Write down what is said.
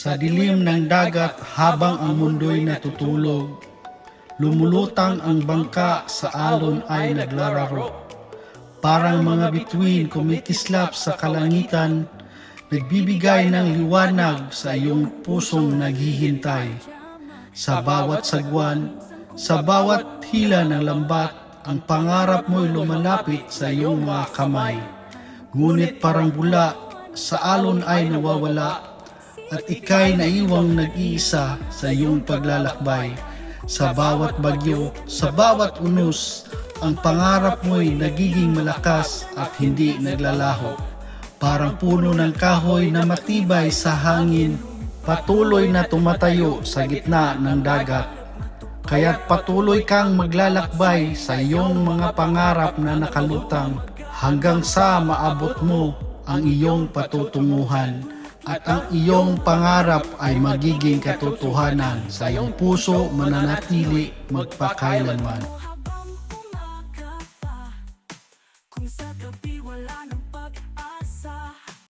Sa dilim ng dagat habang ang mundo'y natutulog, lumulutang ang bangka sa alon ay naglararo. Parang mga bituin kumikislap sa kalangitan, nagbibigay ng liwanag sa iyong pusong naghihintay. Sa bawat sagwan, sa bawat hila ng lambat, ang pangarap mo'y lumalapit sa iyong mga kamay. Ngunit parang bula, sa alon ay nawawala, at ikay naiwang nag-iisa sa iyong paglalakbay. Sa bawat bagyo, sa bawat unos, ang pangarap mo'y nagiging malakas at hindi naglalaho. Parang puno ng kahoy na matibay sa hangin, patuloy na tumatayo sa gitna ng dagat. Kaya't patuloy kang maglalakbay sa iyong mga pangarap na nakalutang hanggang sa maabot mo ang iyong patutunguhan at ang iyong pangarap ay magiging katotohanan sa iyong puso mananatili magpakailanman.